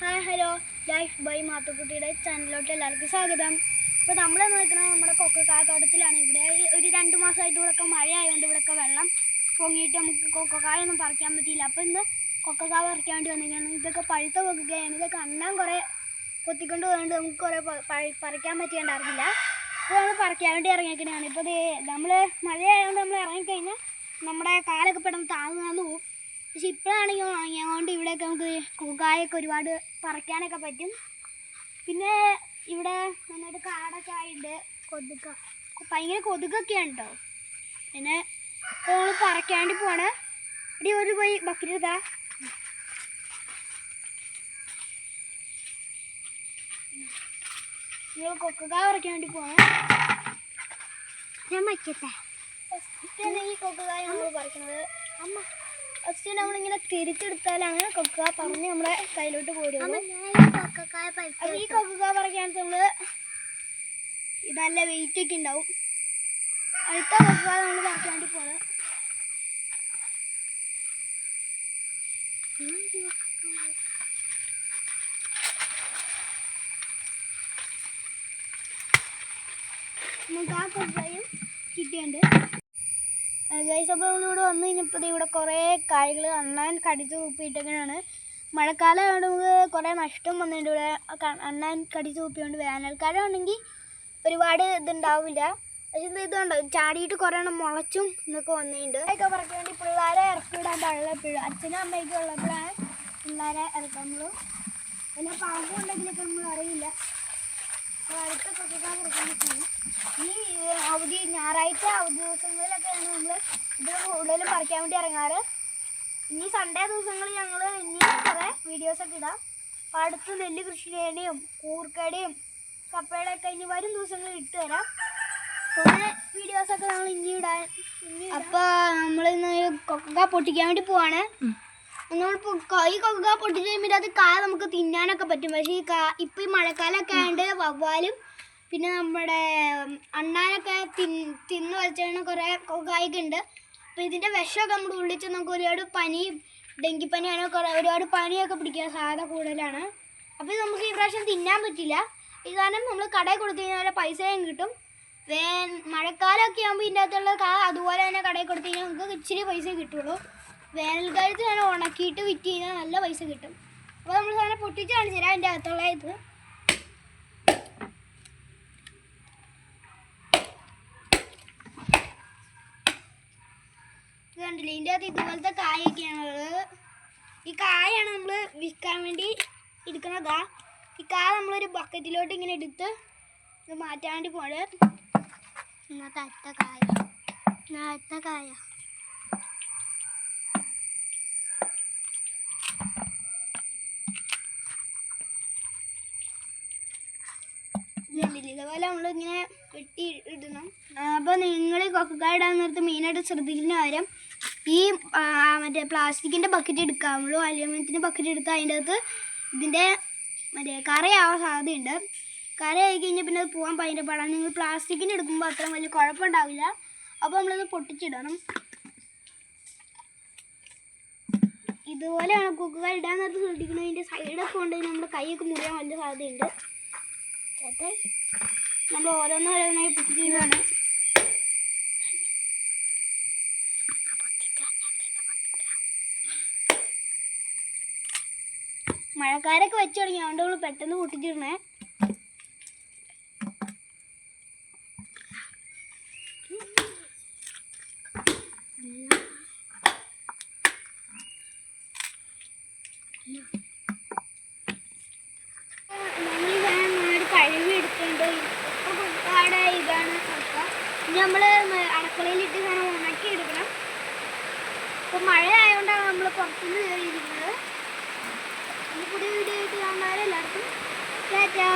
Hi hello life by മാത്തുക്കുട്ടിയുടെ ചാനലിലോട്ട് എല്ലാവർക്കും സ്വാഗതം. ഇപ്പോൾ നമ്മൾ നിൽക്കുന്നത് നമ്മുടെ കൊക്കക്കാത്തോട്ടത്തിലാണ് ഇവിടെ ഒരു രണ്ട് മാസമായിട്ട് ഇവിടെയൊക്കെ മഴ ആയതുകൊണ്ട് ഇവിടെയൊക്കെ വെള്ളം പൊങ്ങിയിട്ട് നമുക്ക് കൊക്കക്കായൊന്നും പറിക്കാൻ പറ്റിയില്ല. അപ്പോൾ ഇന്ന് കൊക്കക്കായ പറിക്കാൻ വേണ്ടി വന്നിരിക്കുകയാണ്. ഇതൊക്കെ പഴുത്ത കൊക്കുകയാണ് ഇതൊക്കെ അണ്ണാൻ കുറേ കൊത്തിക്കൊണ്ട് പോയതുകൊണ്ട് നമുക്ക് കുറേ പറിക്കാൻ പറ്റിയിട്ടുണ്ടായിരുന്നില്ല. അപ്പോൾ നമ്മൾ പറിക്കാൻ വേണ്ടി ഇറങ്ങിയിരിക്കുന്നതാണ് ഇപ്പോൾ നമ്മൾ മഴ ആയതുകൊണ്ട് നമ്മൾ ഇറങ്ങിക്കഴിഞ്ഞാൽ നമ്മുടെ കാലൊക്കെ പെട്ടെന്ന് താങ്ങാന്ന് പോകും പക്ഷെ ഇപ്പോഴാണെങ്കിൽ ഉണങ്ങിയതുകൊണ്ട് ഇവിടെയൊക്കെ നമുക്ക് കുക്കായൊക്കെ ഒരുപാട് പറിക്കാനൊക്കെ പറ്റും. പിന്നെ ഇവിടെ നന്നായിട്ട് കാടൊക്കെ ആയിട്ട് കൊതുക്ക. ഭയങ്കര കൊതുകൊക്കെയാണ് കേട്ടോ പിന്നെ നമ്മൾ പറിക്കാണ്ട് പോണ്. ഇടി ഒരു പോയി ബക്കറ്റ് എടുത്താ കൊക്കക്ക പറിക്കാൻ വേണ്ടി പോണേ. ഞാൻ വയ്ക്കട്ടെ. ഈ കൊക്കക്കായ നമ്മൾ പറിക്കുന്നത് അമ്മ. ഫസ്റ്റ് നമ്മളിങ്ങനെ തിരിച്ചെടുത്താലാണ് കൊക്ക പറഞ്ഞ് നമ്മുടെ കയ്യിലോട്ട് പോരും ഈ കൊക്ക പറിക്കാൻ നമ്മൾ ഇത് നല്ല വെയിറ്റ് ഒക്കെ ഉണ്ടാവും. അടുത്ത കൊക്കുക നമ്മൾ പറിക്കാൻ വേണ്ടി പോണത് നമുക്ക് ആ കൊക്കയും കിട്ടിയുണ്ട് ഗൈസ് വന്നു കഴിഞ്ഞപ്പോൾ ഇവിടെ കുറേ കായ്കൾ അണ്ണാൻ കടിച്ചു തുപ്പിയിട്ടൊക്കെയാണ് മഴക്കാലം ആയതുകൊണ്ട് നമുക്ക് കുറേ നഷ്ടം വന്നിട്ടുണ്ട് ഇവിടെ. അണ്ണാൻ കടിച്ചു തുപ്പിയോണ്ട് വേനൽക്കാലം ആണെങ്കിൽ ഒരുപാട് ഇതുണ്ടാവില്ല. പക്ഷേ ഇത് ഇതുണ്ട്? ചാടിയിട്ട് കുറേ എണ്ണം മുളച്ചും എന്നൊക്കെ വന്നിട്ടുണ്ട്. അതൊക്കെ പറയാൻ വേണ്ടി പിള്ളേരെ ഇറക്കി വിടാൻ പാടില്ല എപ്പോഴും. അച്ഛനും അമ്മയ്ക്കും ഉള്ളപ്പോഴാണ് പിള്ളേരെ ഇറക്കാമുള്ളൂ പിന്നെ പാമ്പുണ്ടെങ്കിലൊക്കെ നമ്മൾ അറിയില്ല. അടുത്ത കൊച്ചുകാർ കൊടുക്കാൻ പറ്റുന്നു ഈ ഞായറാഴ്ച അവധി ദിവസങ്ങളിലൊക്കെയാണ് നമ്മൾ ഇത് കൂടുതലും പറിക്കാൻ വേണ്ടി ഇറങ്ങാറ്. ഇനി സൺഡേ ദിവസങ്ങളിൽ ഞങ്ങൾ ഇനി കുറേ വീഡിയോസൊക്കെ ഇടാം. അപ്പോൾ അടുത്ത് നെല്ല് കൃഷിയുടെയും കൂർക്കയുടെയും കപ്പയുടെ ഒക്കെ ഇനി വരും ദിവസങ്ങളിൽ ഇട്ട് തരാം. കുറേ വീഡിയോസൊക്കെ നമ്മൾ ഇനി ഇടാൻ അപ്പോൾ നമ്മൾ ഇന്ന് കൊക്ക പൊട്ടിക്കാൻ വേണ്ടി പോവാണ്. നമ്മളിപ്പോൾ ഈ കൊക്ക പൊട്ടിച്ച് കഴിയുമ്പോൾ അത് കായ നമുക്ക് തിന്നാനൊക്കെ പറ്റും. പക്ഷേ ഈ കാ ഇപ്പം ഈ മഴക്കാലമൊക്കെ ആയതുകൊണ്ട് വവ്വാലും പിന്നെ നമ്മുടെ അണ്ണാനൊക്കെ തിൻ തിന്നു വലിച്ചാണ് കുറേ ഉണ്ട് അപ്പോൾ ഇതിന്റെ വിഷമൊക്കെ നമ്മുടെ ഉള്ളിൽ ചെന്ന് നമുക്ക് ഒരുപാട് പനി ഡെങ്കിപ്പനിയാണ് കുറേ ഒരുപാട് പനിയൊക്കെ പിടിക്കാൻ സാധാ കൂടുതലാണ്. അപ്പോൾ ഇത് നമുക്ക് ഈ പ്രാവശ്യം തിന്നാൻ പറ്റില്ല. ഇത് കാരണം നമ്മൾ കടയിൽ കൊടുത്തു കഴിഞ്ഞാൽ പൈസയും കിട്ടും. വേ മഴക്കാലമൊക്കെ ആകുമ്പോൾ ഇതിന്റെ അകത്തുള്ള കാ അതുപോലെ തന്നെ കടയിൽ കൊടുത്തു കഴിഞ്ഞാൽ നമുക്ക് ഇച്ചിരി പൈസ കിട്ടുള്ളൂ. വേനൽക്കാലത്ത് ഞാൻ ഉണക്കിയിട്ട് വിറ്റ് കഴിഞ്ഞാൽ നല്ല പൈസ കിട്ടും. അപ്പോൾ നമ്മൾ സാധനം പൊട്ടിച്ചാണ് കാണിച്ചു അതിന്റെ അകത്തുള്ള ഇത്. കണ്ടില്ലേ? ഇതിന്റെ അകത്ത് ഇതുപോലത്തെ കായൊക്കെയാണുള്ളത്. ഈ കായാണ് നമ്മൾ വിൽക്കാൻ വേണ്ടി എടുക്കുന്നതാ ഈ കായ നമ്മളൊരു ബക്കറ്റിലോട്ട് ഇങ്ങനെ എടുത്ത് മാറ്റാൻ വേണ്ടി പോണത്. ഇന്നത്തെ അടുത്ത കായ. അടുത്ത കായ. ഇതുപോലെ നമ്മളിങ്ങനെ വെട്ടി ഇടണം അപ്പോൾ നിങ്ങൾ കൊക്കക്കായ ഇടാൻ മെയിനായിട്ട് ശ്രദ്ധിക്കുന്ന കാര്യം ഈ മറ്റേ പ്ലാസ്റ്റിക്കിന്റെ ബക്കറ്റ് എടുക്കാവുള്ളൂ അലുമിനിയത്തിന്റെ ബക്കറ്റ് എടുത്താൽ അതിന്റെ അകത്ത് ഇതിന്റെ മറ്റേ കറയാവാൻ സാധ്യതയുണ്ട്. കറയായി കഴിഞ്ഞാൽ പിന്നെ അത് പോകാൻ ഭയങ്കര പാടാണ്. നിങ്ങൾ പ്ലാസ്റ്റിക്കിന്റെ എടുക്കുമ്പോൾ അത്ര വലിയ കുഴപ്പമുണ്ടാവില്ല. അപ്പോൾ നമ്മളത് പൊട്ടിച്ചിടണം. ഇതുപോലെയാണ് കൊക്കുകൾ ഇടാൻ നേരത്ത് ശ്രദ്ധിക്കുന്നത്. ഇതിന്റെ സൈഡൊക്കെ ഉണ്ടെങ്കിൽ നമ്മുടെ കൈയൊക്കെ മുറിയാൻ വലിയ സാധ്യതയുണ്ട്. ചേട്ടേ നമ്മൾ ഓരോന്നോരോന്നായി പൊട്ടിക്കുകയാണ് മഴക്കാരൊക്കെ വെച്ചു തുടങ്ങി. അതുകൊണ്ട് നമ്മൾ പെട്ടെന്ന് പൊട്ടിച്ചിടണേ നമ്മൾ ഞാൻ നാട് കഴുകി എടുക്കുന്നുണ്ട് ഇപ്പോൾ കുക്കാടെ ഇതാണ് അപ്പം ഇനി നമ്മൾ അടുക്കളയിലിട്ട് ഇങ്ങനെ ഉണക്കി എടുക്കണം. ഇപ്പം മഴ ആയതുകൊണ്ടാണ് നമ്മൾ പുറത്തുനിന്ന് കയറിയിരിക്കുന്നത് പുതിയ വീഡിയോ ആയിട്ട് കാണുന്നവരെല്ലാവർക്കും ടാറ്റാ.